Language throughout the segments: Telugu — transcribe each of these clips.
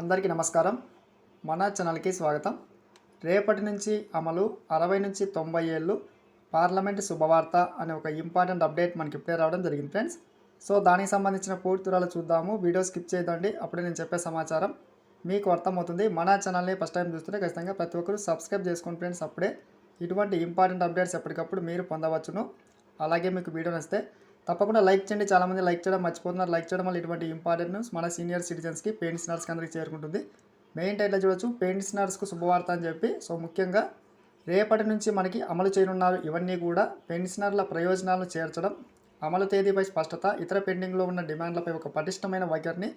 అందరికీ నమస్కారం. మన ఛానల్కి స్వాగతం. రేపటి నుంచి అమలు అరవై నుంచి తొంభై ఏళ్ళు పార్లమెంట్ శుభవార్త అనే ఒక ఇంపార్టెంట్ అప్డేట్ మనకి ఇప్పుడే రావడం జరిగింది ఫ్రెండ్స్. సో దానికి సంబంధించిన పూర్తి వివరాలు చూద్దాము. వీడియో స్కిప్ చేయదండి. అప్పుడే నేను చెప్పే సమాచారం మీకు అర్థమవుతుంది. మన ఛానల్ని ఫస్ట్ టైం చూస్తుంటే ఖచ్చితంగా ప్రతి ఒక్కరు సబ్స్క్రైబ్ చేసుకోండి ఫ్రెండ్స్ అప్పుడే. ఇటువంటి ఇంపార్టెంట్ అప్డేట్స్ ఎప్పటికప్పుడు మీరు పొందవచ్చును. అలాగే మీకు వీడియో నచ్చితే తప్పకుండా లైక్ చేయండి. చాలామంది లైక్ చేయడం మర్చిపోతున్నారు. లైక్ చేయడం వల్ల ఇటువంటి ఇంపార్టెంట్ న్యూస్ మన సీనియర్ సిటిజన్స్కి పెన్షనర్స్కి అందరికీ చేరుకుంటుంది. మెయిన్ టైటిల్ చూడొచ్చు. పెన్షనర్స్కు శుభవార్త అని చెప్పి. సో ముఖ్యంగా రేపటి నుంచి మనకి అమలు చేయనున్నారు. ఇవన్నీ కూడా పెన్షనర్ల ప్రయోజనాలను చేర్చడం అమలు తేదీపై స్పష్టత ఇతర పెండింగ్లో ఉన్న డిమాండ్లపై ఒక పటిష్టమైన వైఖరిని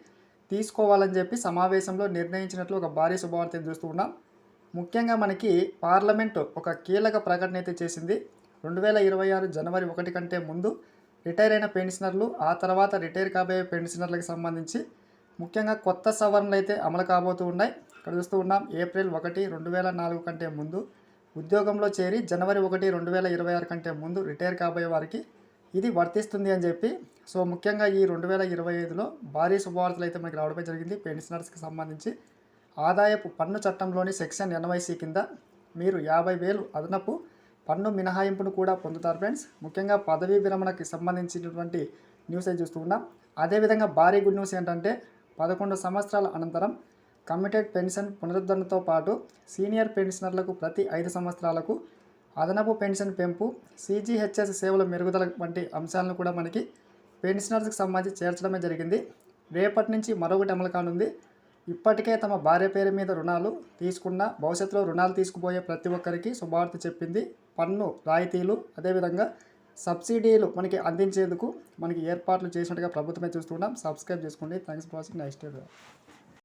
తీసుకోవాలని చెప్పి సమావేశంలో నిర్ణయించినట్లు ఒక భారీ శుభవార్త చూస్తూ ఉన్నాం. ముఖ్యంగా మనకి పార్లమెంటు ఒక కీలక ప్రకటన అయితే చేసింది. రెండు వేల ఇరవై ఆరు జనవరి ఒకటి కంటే ముందు రిటైర్ అయిన పెన్షనర్లు ఆ తర్వాత రిటైర్ కాబోయే పెన్షనర్లకు సంబంధించి ముఖ్యంగా కొత్త సవరణలు అయితే అమలు కాబోతూ ఉన్నాయి. ఇక్కడ చూస్తూ ఉన్నాం ఏప్రిల్ ఒకటి రెండు వేల నాలుగు కంటే ముందు ఉద్యోగంలో చేరి జనవరి ఒకటి రెండు వేల ఇరవై ఆరు కంటే ముందు రిటైర్ కాబోయే వారికి ఇది వర్తిస్తుంది అని చెప్పి సో ముఖ్యంగా ఈ రెండు వేల ఇరవై ఐదులో భారీ శుభవార్తలు అయితే మనకి రావడమే జరిగింది. పెన్షనర్స్కి సంబంధించి ఆదాయపు పన్ను చట్టంలోని సెక్షన్ ఎన్వైసీ కింద మీరు యాభై వేలు అదనపు పన్ను మినహాయింపును కూడా పొందుతారు ఫ్రెండ్స్. ముఖ్యంగా పదవీ విరమణకి సంబంధించినటువంటి న్యూస్ అయితే చూస్తూ ఉన్నాం. అదేవిధంగా భారీ గుడ్ న్యూస్ ఏంటంటే పదకొండు సంవత్సరాల అనంతరం కమిటెడ్ పెన్షన్ పునరుద్ధరణతో పాటు సీనియర్ పెన్షనర్లకు ప్రతి ఐదు సంవత్సరాలకు అదనపు పెన్షన్ పెంపు సీజీహెచ్ఎస్ సేవల మెరుగుదల వంటి అంశాలను కూడా మనకి పెన్షనర్స్కి సంబంధించి చేర్చడమే జరిగింది. రేపటి నుంచి మరొకటి అమలు కానుంది. ఇప్పటికే తమ భార్య పేరు మీద రుణాలు తీసుకున్న భవిష్యత్తులో రుణాలు తీసుకుపోయే ప్రతి ఒక్కరికి శుభవార్త చెప్పింది. పన్ను రాయితీలు అదేవిధంగా సబ్సిడీలు మనకి అందించేందుకు మనకి ఏర్పాట్లు చేసినట్టుగా ప్రభుత్వమే చూస్తున్నాం. సబ్స్క్రైబ్ చేసుకోండి. Thanks for watching. నెక్స్ట్